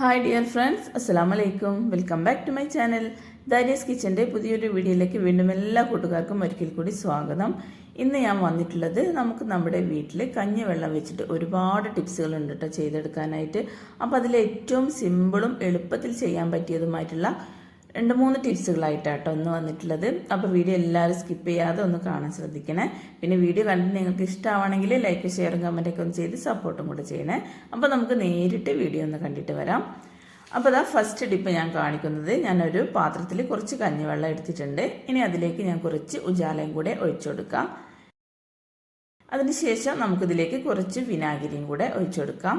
Hi dear friends അസ്സാം വലൈക്കും welcome back to my channel Darius കിച്ചന്റെ പുതിയൊരു വീഡിയോയിലേക്ക് വീണ്ടും എല്ലാ കൂട്ടുകാർക്കും ഒരിക്കൽ കൂടി സ്വാഗതം. ഇന്ന് ഞാൻ വന്നിട്ടുള്ളത് നമുക്ക് നമ്മുടെ വീട്ടിൽ കഞ്ഞി വെള്ളം വെച്ചിട്ട് ഒരുപാട് ടിപ്സുകൾ ഉണ്ട് കേട്ടോ ചെയ്തെടുക്കാനായിട്ട്. അപ്പോൾ അതിൽ ഏറ്റവും സിമ്പിളും എളുപ്പത്തിൽ ചെയ്യാൻ പറ്റിയതുമായിട്ടുള്ള രണ്ട് മൂന്ന് ടിപ്സുകളായിട്ടാട്ടോ ഒന്ന് വന്നിട്ടുള്ളത്. അപ്പോൾ വീഡിയോ എല്ലാവരും സ്കിപ്പ് ചെയ്യാതെ ഒന്ന് കാണാൻ ശ്രദ്ധിക്കണേ. പിന്നെ വീഡിയോ കണ്ടിട്ട് നിങ്ങൾക്ക് ഇഷ്ടമാണെങ്കിൽ ലൈക്ക് ഷെയറും കമന്റൊക്കെ ഒന്ന് ചെയ്ത് സപ്പോർട്ടും കൂടെ ചെയ്യണേ. അപ്പോൾ നമുക്ക് നേരിട്ട് വീഡിയോ ഒന്ന് കണ്ടിട്ട് വരാം. അപ്പോൾ അതാ ഫസ്റ്റ് ടിപ്പ് ഞാൻ കാണിക്കുന്നത്. ഞാനൊരു പാത്രത്തിൽ കുറച്ച് കഞ്ഞിവെള്ളം എടുത്തിട്ടുണ്ട്. ഇനി അതിലേക്ക് ഞാൻ കുറച്ച് ഉജാലയും കൂടെ ഒഴിച്ചു കൊടുക്കാം. അതിനുശേഷം നമുക്കിതിലേക്ക് കുറച്ച് വിനാഗിരിയും കൂടെ ഒഴിച്ചു കൊടുക്കാം.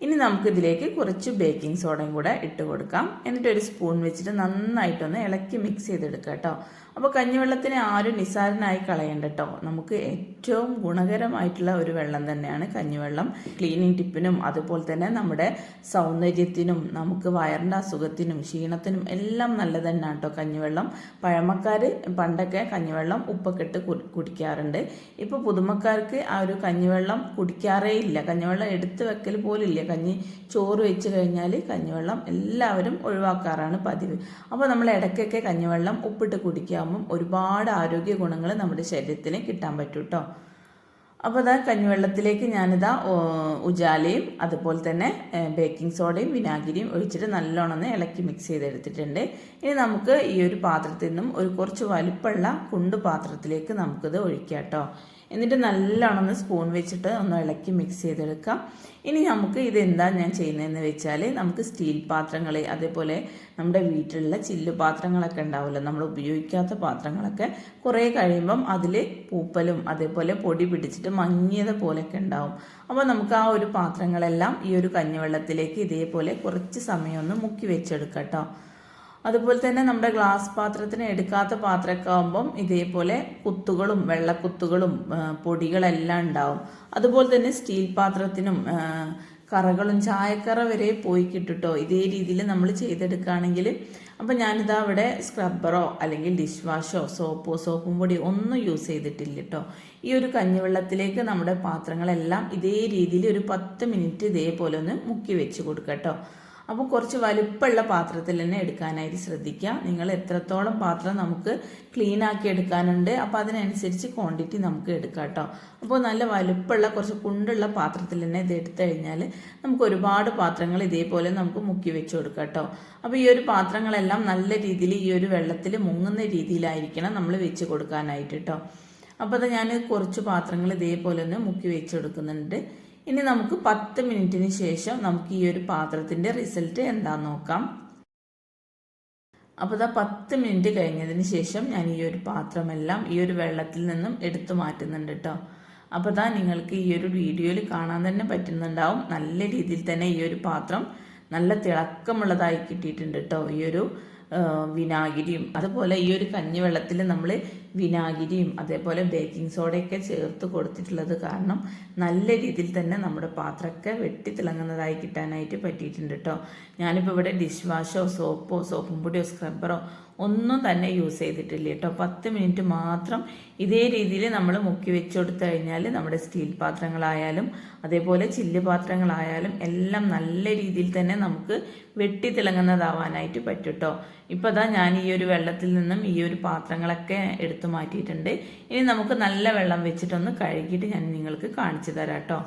ഇനി നമുക്കിതിലേക്ക് കുറച്ച് ബേക്കിംഗ് സോഡയും കൂടെ ഇട്ട് കൊടുക്കാം. എന്നിട്ട് ഒരു സ്പൂൺ വെച്ചിട്ട് നന്നായിട്ടൊന്ന് ഇളക്കി മിക്സ് ചെയ്തെടുക്കുക കേട്ടോ. അപ്പോൾ കഞ്ഞിവെള്ളത്തിനെ ആരും നിസാരനായി കളയണ്ട കേട്ടോ. നമുക്ക് ഏറ്റവും ഗുണകരമായിട്ടുള്ള ഒരു വെള്ളം തന്നെയാണ് കഞ്ഞിവെള്ളം. ക്ലീനിങ് ടിപ്പിനും അതുപോലെ തന്നെ നമ്മുടെ സൗന്ദര്യത്തിനും നമുക്ക് വയറിന്റെ അസുഖത്തിനും ക്ഷീണത്തിനും എല്ലാം നല്ലത് തന്നെയാണ് കേട്ടോ കഞ്ഞിവെള്ളം. പഴമക്കാർ പണ്ടൊക്കെ കഞ്ഞിവെള്ളം ഉപ്പൊക്കെ ഇട്ട് കുടിക്കാറുണ്ട്. ഇപ്പോൾ പുതുമക്കാർക്ക് ആ ഒരു കഞ്ഞിവെള്ളം കുടിക്കാറേ ഇല്ല. കഞ്ഞിവെള്ളം എടുത്ത് വെക്കൽ പോലില്ല കഞ്ഞി ചോറ് വെച്ച് കഴിഞ്ഞാൽ കഞ്ഞിവെള്ളം എല്ലാവരും ഒഴിവാക്കാറാണ് പതിവ്. അപ്പോൾ നമ്മൾ ഇടയ്ക്കൊക്കെ കഞ്ഞിവെള്ളം ഉപ്പിട്ട് കുടിക്കാകുമ്പം ഒരുപാട് ആരോഗ്യ ഗുണങ്ങൾ നമ്മുടെ ശരീരത്തിന് കിട്ടാൻ പറ്റും കേട്ടോ. അപ്പോൾ അതാ കഞ്ഞിവെള്ളത്തിലേക്ക് ഞാനിതാ ഉജാലയും അതുപോലെ തന്നെ ബേക്കിംഗ് സോഡയും വിനാഗിരിയും ഒഴിച്ചിട്ട് നല്ലോണം ഒന്ന് ഇളക്കി മിക്സ് ചെയ്തെടുത്തിട്ടുണ്ട്. ഇനി നമുക്ക് ഈ ഒരു പാത്രത്തിൽ നിന്നും ഒരു കുറച്ച് വലുപ്പമുള്ള കുണ്ട് പാത്രത്തിലേക്ക് നമുക്കിത് ഒഴിക്കാം കേട്ടോ. എന്നിട്ട് നല്ലോണം ഒന്ന് സ്പൂൺ വെച്ചിട്ട് ഒന്ന് ഇളക്കി മിക്സ് ചെയ്തെടുക്കാം. ഇനി നമുക്ക് ഇത് ഞാൻ ചെയ്യുന്നതെന്ന് വെച്ചാൽ നമുക്ക് സ്റ്റീൽ പാത്രങ്ങൾ അതേപോലെ നമ്മുടെ വീട്ടിലുള്ള ചില്ലു പാത്രങ്ങളൊക്കെ ഉണ്ടാവുമല്ലോ നമ്മൾ ഉപയോഗിക്കാത്ത പാത്രങ്ങളൊക്കെ കുറേ കഴിയുമ്പം അതിൽ പൂപ്പലും അതേപോലെ പൊടി പിടിച്ചിട്ട് മങ്ങിയത് പോലെയൊക്കെ ഉണ്ടാവും. അപ്പോൾ നമുക്ക് ആ ഒരു പാത്രങ്ങളെല്ലാം ഈ ഒരു കഞ്ഞിവെള്ളത്തിലേക്ക് ഇതേപോലെ കുറച്ച് സമയം ഒന്ന് മുക്കി വെച്ചെടുക്കാം കേട്ടോ അതുപോലെ തന്നെ നമ്മുടെ ഗ്ലാസ് പാത്രത്തിന് എടുക്കാത്ത പാത്രമൊക്കെ ആകുമ്പം ഇതേപോലെ കുത്തുകളും വെള്ളക്കുത്തുകളും പൊടികളെല്ലാം ഉണ്ടാവും. അതുപോലെ തന്നെ സ്റ്റീൽ പാത്രത്തിനും കറകളും ചായക്കറ വരെ പോയി കിട്ടുട്ടോ. ഇതേ രീതിയിൽ നമ്മൾ ചെയ്തെടുക്കുകയാണെങ്കിൽ അപ്പം ഞാനിതാ അവിടെ സ്ക്രബ്ബറോ അല്ലെങ്കിൽ ഡിഷ് വാഷോ സോപ്പോ സോപ്പും പൊടി ഒന്നും യൂസ് ചെയ്തിട്ടില്ല കേട്ടോ ഈ ഒരു കഞ്ഞിവെള്ളത്തിലേക്ക് നമ്മുടെ പാത്രങ്ങളെല്ലാം ഇതേ രീതിയിൽ ഒരു പത്ത് മിനിറ്റ് ഇതേപോലെ ഒന്ന് മുക്കി വെച്ച് കൊടുക്കട്ടോ കേട്ടോ അപ്പോൾ കുറച്ച് വലുപ്പമുള്ള പാത്രത്തിൽ തന്നെ എടുക്കാനായിട്ട് ശ്രദ്ധിക്കുക. നിങ്ങൾ എത്രത്തോളം പാത്രം നമുക്ക് ക്ലീൻ ആക്കി എടുക്കാനുണ്ട് അപ്പോൾ അതിനനുസരിച്ച് ക്വാണ്ടിറ്റി നമുക്ക് എടുക്കാം കേട്ടോ അപ്പോൾ നല്ല വലുപ്പമുള്ള കുറച്ച് കുണ്ടുള്ള പാത്രത്തിൽ തന്നെ ഇത് എടുത്തു കഴിഞ്ഞാൽ നമുക്ക് ഒരുപാട് പാത്രങ്ങൾ ഇതേപോലെ നമുക്ക് മുക്കി വെച്ച് കൊടുക്കാം കേട്ടോ അപ്പോൾ ഈ ഒരു പാത്രങ്ങളെല്ലാം നല്ല രീതിയിൽ ഈ ഒരു വെള്ളത്തിൽ മുങ്ങുന്ന രീതിയിലായിരിക്കണം നമ്മൾ വെച്ച് കൊടുക്കാനായിട്ട് കേട്ടോ അപ്പോൾ അത് ഞാൻ കുറച്ച് പാത്രങ്ങൾ ഇതേപോലെ ഒന്ന് മുക്കി വെച്ച് കൊടുക്കുന്നുണ്ട്. ഇനി നമുക്ക് പത്ത് മിനിറ്റിന് ശേഷം നമുക്ക് ഈ ഒരു പാത്രത്തിന്റെ റിസൾട്ട് എന്താന്ന് നോക്കാം. അപ്പോൾ ഇതാ പത്ത് മിനിറ്റ് കഴിഞ്ഞതിന് ശേഷം ഞാൻ ഈ ഒരു പാത്രമെല്ലാം ഈ ഒരു വെള്ളത്തിൽ നിന്നും എടുത്തു മാറ്റുന്നുണ്ട് കേട്ടോ അപ്പോൾ ഇതാ നിങ്ങൾക്ക് ഈ ഒരു വീഡിയോയിൽ കാണാൻ തന്നെ പറ്റുന്നുണ്ടാവും. നല്ല രീതിയിൽ തന്നെ ഈ ഒരു പാത്രം നല്ല തിളക്കമുള്ളതായി കിട്ടിയിട്ടുണ്ട് കേട്ടോ ഈ ഒരു വിനാഗിരിയും. അതുപോലെ ഈ ഒരു കഞ്ഞിവെള്ളത്തിൽ നമ്മൾ വിനാഗിരിയും അതേപോലെ ബേക്കിംഗ് സോഡയൊക്കെ ചേർത്ത് കൊടുത്തിട്ടുള്ളത് കാരണം നല്ല രീതിയിൽ തന്നെ നമ്മുടെ പാത്രമൊക്കെ വെട്ടി തിളങ്ങുന്നതായി കിട്ടാനായിട്ട് പറ്റിയിട്ടുണ്ട് കേട്ടോ ഞാനിപ്പോൾ ഇവിടെ ഡിഷ് വാഷോ സോപ്പോ സോപ്പും പൊടിയോ സ്ക്രബ്ബറോ ഒന്നും തന്നെ യൂസ് ചെയ്തിട്ടില്ല കേട്ടോ. പത്ത് മിനിറ്റ് മാത്രം ഇതേ രീതിയിൽ നമ്മൾ മുക്കി വെച്ച് കൊടുത്തു കഴിഞ്ഞാൽ നമ്മുടെ സ്റ്റീൽ പാത്രങ്ങളായാലും അതേപോലെ ചില്ല് പാത്രങ്ങളായാലും എല്ലാം നല്ല രീതിയിൽ തന്നെ നമുക്ക് വെട്ടി തിളങ്ങുന്നതാവാനായിട്ട് പറ്റും കേട്ടോ. ഇപ്പോൾ അതാ ഞാൻ ഈ ഒരു വെള്ളത്തിൽ നിന്നും ഈ ഒരു പാത്രങ്ങളൊക്കെ എടുത്തു മാറ്റിയിട്ടുണ്ട്. ഇനി നമുക്ക് നല്ല വെള്ളം വെച്ചിട്ടൊന്ന് കഴുകിയിട്ട് ഞാൻ നിങ്ങൾക്ക് കാണിച്ചു തരാം കേട്ടോ.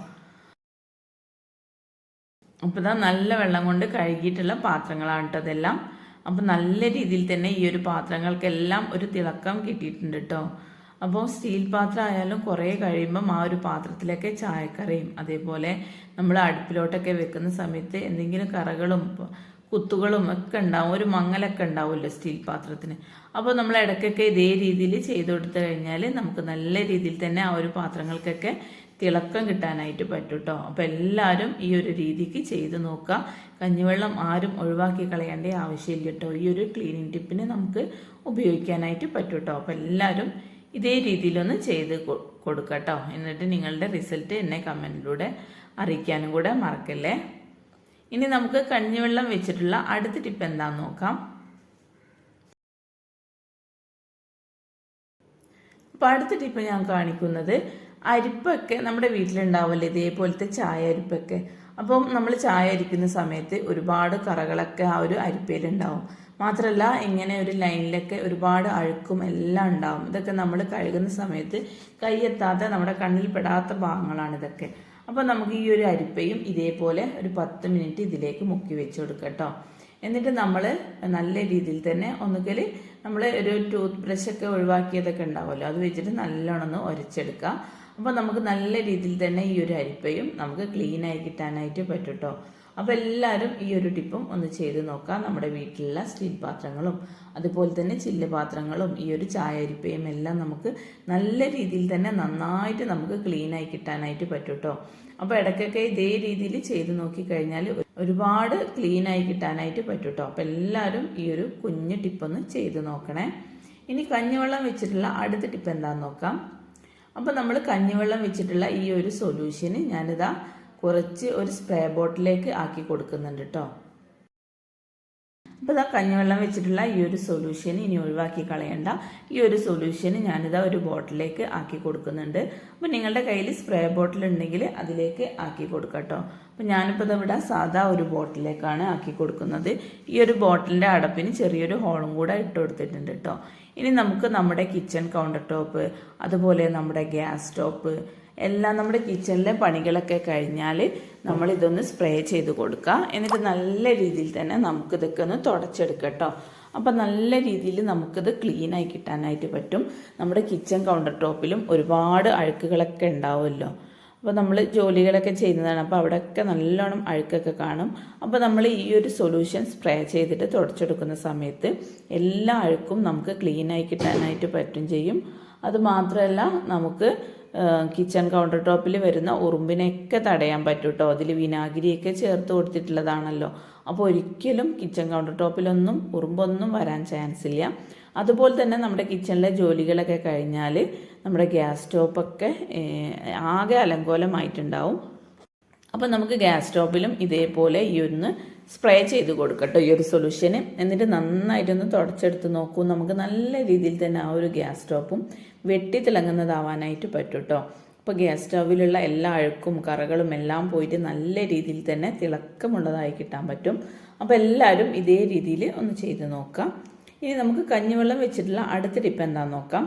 അപ്പോൾ ഇതാ നല്ല വെള്ളം കൊണ്ട് കഴുകിയിട്ടുള്ള പാത്രങ്ങളാണ് കേട്ടോ അതെല്ലാം അപ്പോൾ നല്ല രീതിയിൽ തന്നെ ഈ ഒരു പാത്രങ്ങൾക്കെല്ലാം ഒരു തിളക്കം കിട്ടിയിട്ടുണ്ട് കേട്ടോ അപ്പോൾ സ്റ്റീൽ പാത്രം ആയാലും കുറേ കഴിയുമ്പം ആ ഒരു പാത്രത്തിലൊക്കെ ചായക്കറിയും അതേപോലെ നമ്മൾ അടുപ്പിലോട്ടൊക്കെ വെക്കുന്ന സമയത്ത് എന്തെങ്കിലും കറകളും കുത്തുകളും ഒക്കെ ഉണ്ടാവും ഒരു മങ്ങലൊക്കെ ഉണ്ടാവുമല്ലോ സ്റ്റീൽ പാത്രത്തിന്. അപ്പോൾ നമ്മൾ ഇടയ്ക്കൊക്കെ ഇതേ രീതിയിൽ ചെയ്തു കൊടുത്തു കഴിഞ്ഞാൽ നമുക്ക് നല്ല രീതിയിൽ തന്നെ ആ ഒരു പാത്രങ്ങൾക്കൊക്കെ തിളക്കം കിട്ടാനായിട്ട് പറ്റും കേട്ടോ അപ്പോൾ എല്ലാവരും ഈ ഒരു രീതിക്ക് ചെയ്ത് നോക്കുക കഞ്ഞിവെള്ളം ആരും ഒഴിവാക്കി കളയേണ്ട ആവശ്യമില്ല കേട്ടോ. ഈ ഒരു ക്ലീനിങ് ടിപ്പിന് നമുക്ക് ഉപയോഗിക്കാനായിട്ട് പറ്റും കേട്ടോ അപ്പോൾ എല്ലാവരും ഇതേ രീതിയിലൊന്ന് ചെയ്ത് കൊടുക്കുക കേട്ടോ എന്നിട്ട് നിങ്ങളുടെ റിസൾട്ട് എന്നെ കമന്റിലൂടെ അറിയിക്കാനും കൂടെ മറക്കല്ലേ? ഇനി നമുക്ക് കഞ്ഞിവെള്ളം വെച്ചിട്ടുള്ള അടുത്ത ടിപ്പ് എന്താണെന്ന് നോക്കാം. അപ്പോൾ അടുത്ത ടിപ്പ് ഞാൻ കാണിക്കുന്നത് അരിപ്പൊക്കെ നമ്മുടെ വീട്ടിലുണ്ടാവില്ലേ ഇതേപോലത്തെ ചായ അരിപ്പൊക്കെ. അപ്പം നമ്മൾ ചായ അരിക്കുന്ന സമയത്ത് ഒരുപാട് കറകളൊക്കെ ആ ഒരു അരിപ്പയിലുണ്ടാവും. മാത്രമല്ല ഇങ്ങനെ ഒരു ലൈനിലൊക്കെ ഒരുപാട് അഴുക്കും എല്ലാം ഉണ്ടാവും. ഇതൊക്കെ നമ്മൾ കഴുകുന്ന സമയത്ത് കൈയെത്താത്ത നമ്മുടെ കണ്ണിൽ പെടാത്ത ഭാഗങ്ങളാണ് ഇതൊക്കെ. അപ്പോൾ നമുക്ക് ഈ ഒരു അരിപ്പയും ഇതേപോലെ ഒരു പത്ത് മിനിറ്റ് ഇതിലേക്ക് മുക്കി വെച്ച് കൊടുക്കാം കേട്ടോ. എന്നിട്ട് നമ്മൾ നല്ല രീതിയിൽ തന്നെ ഒന്നുകിൽ നമ്മൾ ഒരു ടൂത്ത് ബ്രഷൊക്കെ ഒഴിവാക്കിയതൊക്കെ ഉണ്ടാവുമല്ലോ. അത് വെച്ചിട്ട് നല്ലോണം ഒന്ന് ഉരച്ചെടുക്കുക അപ്പോൾ നമുക്ക് നല്ല രീതിയിൽ തന്നെ ഈ ഒരു അരിപ്പയും നമുക്ക് ക്ലീൻ ആയി കിട്ടാനായിട്ട് പറ്റും കേട്ടോ അപ്പോൾ എല്ലാവരും ഈ ഒരു ടിപ്പും ഒന്ന് ചെയ്ത് നോക്കാം. നമ്മുടെ വീട്ടിലുള്ള സ്റ്റീൽ പാത്രങ്ങളും അതുപോലെ തന്നെ ചില്ല് പാത്രങ്ങളും ഈ ഒരു ചായ അരിപ്പയും എല്ലാം നമുക്ക് നല്ല രീതിയിൽ തന്നെ നന്നായിട്ട് നമുക്ക് ക്ലീൻ ആയി കിട്ടാനായിട്ട് പറ്റും കേട്ടോ അപ്പോൾ ഇടയ്ക്കൊക്കെ ഇതേ രീതിയിൽ ചെയ്ത് നോക്കിക്കഴിഞ്ഞാൽ ഒരുപാട് ക്ലീൻ ആയി കിട്ടാനായിട്ട് പറ്റും കേട്ടോ അപ്പോൾ എല്ലാവരും ഈ ഒരു കുഞ്ഞ് ടിപ്പൊന്ന് ചെയ്ത് നോക്കണേ. ഇനി കഞ്ഞിവെള്ളം വെച്ചിട്ടുള്ള അടുത്ത ടിപ്പ് എന്താണെന്ന് നോക്കാം. അപ്പോൾ നമ്മൾ കഞ്ഞിവെള്ളം വെച്ചിട്ടുള്ള ഈ ഒരു സൊല്യൂഷന് ഞാനിതാ കുറച്ച് ഒരു സ്പ്രേ ബോട്ടിലേക്ക് ആക്കി കൊടുക്കുന്നുണ്ട് കേട്ടോ അപ്പോൾ ഇതാ കഞ്ഞിവെള്ളം വെച്ചിട്ടുള്ള ഈ ഒരു സൊല്യൂഷൻ ഇനി ഒഴിവാക്കി കളയണ്ട. ഈ ഒരു സൊല്യൂഷൻ ഞാനിതാ ഒരു ബോട്ടിലേക്ക് ആക്കി കൊടുക്കുന്നുണ്ട്. അപ്പോൾ നിങ്ങളുടെ കയ്യിൽ സ്പ്രേ ബോട്ടിൽ ഉണ്ടെങ്കിൽ അതിലേക്ക് ആക്കി കൊടുക്കാം കേട്ടോ അപ്പോൾ ഞാനിപ്പോൾ ഇവിടെ സാധാ ഒരു ബോട്ടിലേക്കാണ് ആക്കി കൊടുക്കുന്നത്. ഈ ഒരു ബോട്ടിലിന്റെ അടപ്പിന് ചെറിയൊരു ഹോളും കൂടെ ഇട്ട് കൊടുത്തിട്ടുണ്ട് കേട്ടോ ഇനി നമുക്ക് നമ്മുടെ കിച്ചൺ കൗണ്ടർ ടോപ്പ് അതുപോലെ നമ്മുടെ ഗ്യാസ് സ്റ്റോപ്പ് എല്ലാം നമ്മുടെ കിച്ചണിലെ പണികളൊക്കെ കഴിഞ്ഞാൽ നമ്മൾ ഇതൊന്ന് സ്പ്രേ ചെയ്ത് കൊടുക്കുക എന്നിട്ട് നല്ല രീതിയിൽ തന്നെ നമുക്കിതൊക്കെ ഒന്ന് തുടച്ചെടുക്കാം കേട്ടോ അപ്പം നല്ല രീതിയിൽ നമുക്കിത് ക്ലീനായി കിട്ടാനായിട്ട് പറ്റും. നമ്മുടെ കിച്ചൺ കൗണ്ടർ ടോപ്പിലും ഒരുപാട് അഴുക്കുകളൊക്കെ ഉണ്ടാവുമല്ലോ. അപ്പോൾ നമ്മൾ ജോലികളൊക്കെ ചെയ്യുന്നതാണ്. അപ്പോൾ അവിടെയൊക്കെ നല്ലോണം അഴുക്കൊക്കെ കാണും. അപ്പോൾ നമ്മൾ ഈ ഒരു സൊല്യൂഷൻ സ്പ്രേ ചെയ്തിട്ട് തുടച്ചെടുക്കുന്ന സമയത്ത് എല്ലാ അഴുക്കും നമുക്ക് ക്ലീനായി കിട്ടാനായിട്ട് പറ്റും ചെയ്യും. അതുമാത്രമല്ല നമുക്ക് കിച്ചൺ കൗണ്ടർ ടോപ്പിൽ വരുന്ന ഉറുമ്പിനെയൊക്കെ തടയാൻ പറ്റും കേട്ടോ അതിൽ വിനാഗിരിയൊക്കെ ചേർത്ത് കൊടുത്തിട്ടുള്ളതാണല്ലോ. അപ്പോൾ ഒരിക്കലും കിച്ചൺ കൗണ്ടർ ടോപ്പിലൊന്നും ഉറുമ്പൊന്നും വരാൻ ചാൻസ് ഇല്ല. അതുപോലെ തന്നെ നമ്മുടെ കിച്ചണിലെ ജോലികളൊക്കെ കഴിഞ്ഞാൽ നമ്മുടെ ഗ്യാസ് സ്റ്റോപ്പൊക്കെ ആകെ അലങ്കോലമായിട്ടുണ്ടാവും. അപ്പോൾ നമുക്ക് ഗ്യാസ് സ്റ്റോപ്പിലും ഇതേപോലെ ഈ ഒന്ന് സ്പ്രേ ചെയ്ത് കൊടുക്കട്ടോ ഈ ഒരു സൊല്യൂഷന്. എന്നിട്ട് നന്നായിട്ടൊന്ന് തുടച്ചെടുത്ത് നോക്കൂ. നമുക്ക് നല്ല രീതിയിൽ തന്നെ ആ ഒരു ഗ്യാസ് സ്റ്റോപ്പും വെട്ടി തിളങ്ങുന്നതാവാനായിട്ട് പറ്റും കേട്ടോ അപ്പോൾ ഗ്യാസ് സ്റ്റോവിലുള്ള എല്ലാ അഴുക്കും കറകളും എല്ലാം പോയിട്ട് നല്ല രീതിയിൽ തന്നെ തിളക്കമുള്ളതായി കിട്ടാൻ പറ്റും. അപ്പോൾ എല്ലാവരും ഇതേ രീതിയിൽ ഒന്ന് ചെയ്ത് നോക്കാം. ഇനി നമുക്ക് കഞ്ഞിവെള്ളം വെച്ചിട്ടുള്ള അടുത്ത ടിപ്പ് എന്താണെന്ന് നോക്കാം.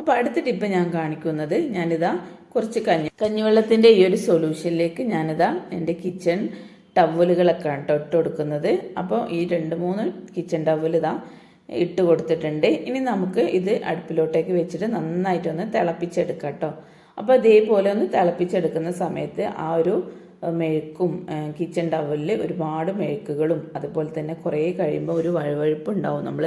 അപ്പോൾ അടുത്ത ടിപ്പ് ഞാൻ കാണിക്കുന്നത് ഞാനിതാ കുറച്ച് കഞ്ഞി കഞ്ഞിവെള്ളത്തിന്റെ ഈ ഒരു സൊല്യൂഷനിലേക്ക് ഞാനിതാ എന്റെ കിച്ചൺ ടവലുകളൊക്കെ കേട്ടോ ഇട്ട് കൊടുക്കുന്നത്. അപ്പോൾ ഈ രണ്ട് മൂന്ന് കിച്ചൺ ടവൽ ഇതാ ഇട്ട് കൊടുത്തിട്ടുണ്ട്. ഇനി നമുക്ക് ഇത് അടുപ്പിലോട്ടേക്ക് വെച്ചിട്ട് നന്നായിട്ടൊന്ന് തിളപ്പിച്ചെടുക്കാം കേട്ടോ അപ്പോൾ ഇതേപോലെ ഒന്ന് തിളപ്പിച്ചെടുക്കുന്ന സമയത്ത് ആ ഒരു മെഴുക്കും കിച്ചൺ ടവലിൽ ഒരുപാട് മെഴുക്കുകളും അതുപോലെ തന്നെ കുറേ കഴിയുമ്പോൾ ഒരു വഴുവഴുപ്പ് ഉണ്ടാവും നമ്മൾ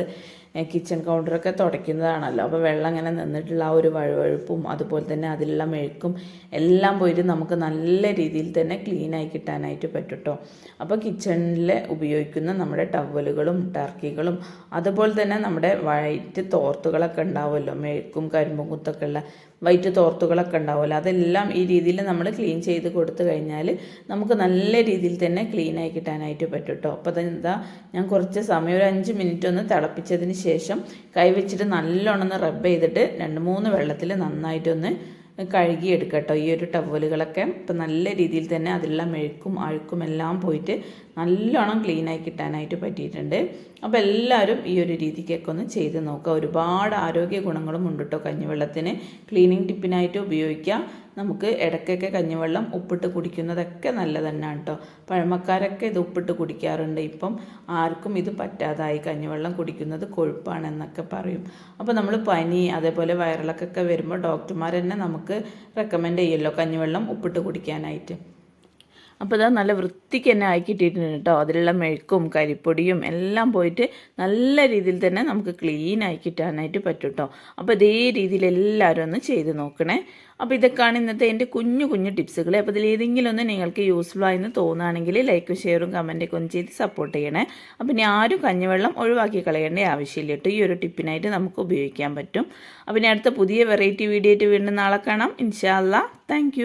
കിച്ചൺ കൗണ്ടറൊക്കെ തുടയ്ക്കുന്നതാണല്ലോ. അപ്പോൾ വെള്ളം ഇങ്ങനെ നിന്നിട്ടുള്ള ആ ഒരു വഴുവഴുപ്പും അതുപോലെ തന്നെ അതിലുള്ള മെഴുക്കും എല്ലാം പോയിട്ട് നമുക്ക് നല്ല രീതിയിൽ തന്നെ ക്ലീനായി കിട്ടാനായിട്ട് പറ്റും കേട്ടോ അപ്പോൾ കിച്ചണിൽ ഉപയോഗിക്കുന്ന നമ്മുടെ ടവലുകളും ടർക്കികളും അതുപോലെ തന്നെ നമ്മുടെ വൈറ്റ് തോർത്തുകളൊക്കെ ഉണ്ടാവുമല്ലോ. മെഴുക്കും കരിമ്പും കുത്തൊക്കെ ഉള്ള വൈറ്റ് തോർത്തുകളൊക്കെ ഉണ്ടാവുമല്ലോ. അതെല്ലാം ഈ രീതിയിൽ നമ്മൾ ക്ലീൻ ചെയ്ത് കൊടുത്തു കഴിഞ്ഞാൽ നമുക്ക് നല്ല രീതിയിൽ തന്നെ ക്ലീൻ ആയി കിട്ടാനായിട്ട് പറ്റും കേട്ടോ അപ്പോൾ എന്താ ഞാൻ കുറച്ച് സമയം ഒരു അഞ്ച് മിനിറ്റ് ഒന്ന് തിളപ്പിച്ചതിന് ശേഷം കൈവച്ചിട്ട് നല്ലോണം ഒന്ന് റബ്ബ് ചെയ്തിട്ട് രണ്ട് മൂന്ന് വെള്ളത്തിൽ നന്നായിട്ടൊന്ന് കഴുകിയെടുക്കുക കേട്ടോ ഈ ഒരു ടവലുകളൊക്കെ ഇപ്പം നല്ല രീതിയിൽ തന്നെ അതിലുള്ള മെഴുക്കും അഴുക്കും എല്ലാം പോയിട്ട് നല്ലോണം ക്ലീനായി കിട്ടാനായിട്ട് പറ്റിയിട്ടുണ്ട്. അപ്പോൾ എല്ലാവരും ഈ ഒരു രീതിക്കൊക്കെ ഒന്ന് ചെയ്ത് നോക്കുക. ഒരുപാട് ആരോഗ്യ ഗുണങ്ങളും ഉണ്ട് കേട്ടോ കഞ്ഞിവെള്ളത്തിന്. ക്ലീനിങ് ടിപ്പിനായിട്ട് ഉപയോഗിക്കുക. നമുക്ക് ഇടയ്ക്കൊക്കെ കഞ്ഞിവെള്ളം ഉപ്പിട്ട് കുടിക്കുന്നതൊക്കെ നല്ലത് തന്നെയാണ് കേട്ടോ പഴമക്കാരൊക്കെ ഇത് ഉപ്പിട്ട് കുടിക്കാറുണ്ട്. ഇപ്പം ആർക്കും ഇത് പറ്റാതായി. കഞ്ഞിവെള്ളം കുടിക്കുന്നത് കൊഴുപ്പാണെന്നൊക്കെ പറയും. അപ്പോൾ നമ്മൾ പനി അതേപോലെ വയറിളക്കൊക്കെ വരുമ്പോൾ ഡോക്ടർമാർ തന്നെ നമുക്ക് റെക്കമെൻഡ് ചെയ്യുമല്ലോ കഞ്ഞിവെള്ളം ഉപ്പിട്ട് കുടിക്കാനായിട്ട്. അപ്പോൾ ഇതാ നല്ല വൃത്തിക്ക് തന്നെ ആക്കിയിട്ടിട്ടുണ്ട് കേട്ടോ. അതിലുള്ള മെഴുക്കും കരിപ്പൊടിയും എല്ലാം പോയിട്ട് നല്ല രീതിയിൽ തന്നെ നമുക്ക് ക്ലീൻ ആക്കിയിട്ടാനായിട്ട് പറ്റും കേട്ടോ. അപ്പോൾ ഇതേ രീതിയിൽ എല്ലാവരും ഒന്ന് ചെയ്ത് നോക്കണേ. അപ്പോൾ ഇതൊക്കെയാണ് ഇന്നത്തെ എന്റെ കുഞ്ഞു കുഞ്ഞു ടിപ്സുകൾ അപ്പോൾ ഇതിൽ ഏതെങ്കിലും ഒന്ന് നിങ്ങൾക്ക് യൂസ്ഫുൾ ആയെന്ന് തോന്നുകയാണെങ്കിൽ ലൈക്കും ഷെയറും കമന്റൊക്കെ ഒന്ന് ചെയ്ത് സപ്പോർട്ട് ചെയ്യണേ. അപ്പോൾ ഇനി ആരും കഞ്ഞിവെള്ളം ഒഴിവാക്കി കളയേണ്ട ആവശ്യമില്ല കേട്ടോ. ഈ ഒരു ടിപ്പിനായിട്ട് നമുക്ക് ഉപയോഗിക്കാൻ പറ്റും. അപ്പോൾ ഇനി അടുത്ത പുതിയ വെറൈറ്റി വീഡിയോ ആയിട്ട് വീണ്ടും നാളെ കാണാം. ഇൻഷാല്ല താങ്ക്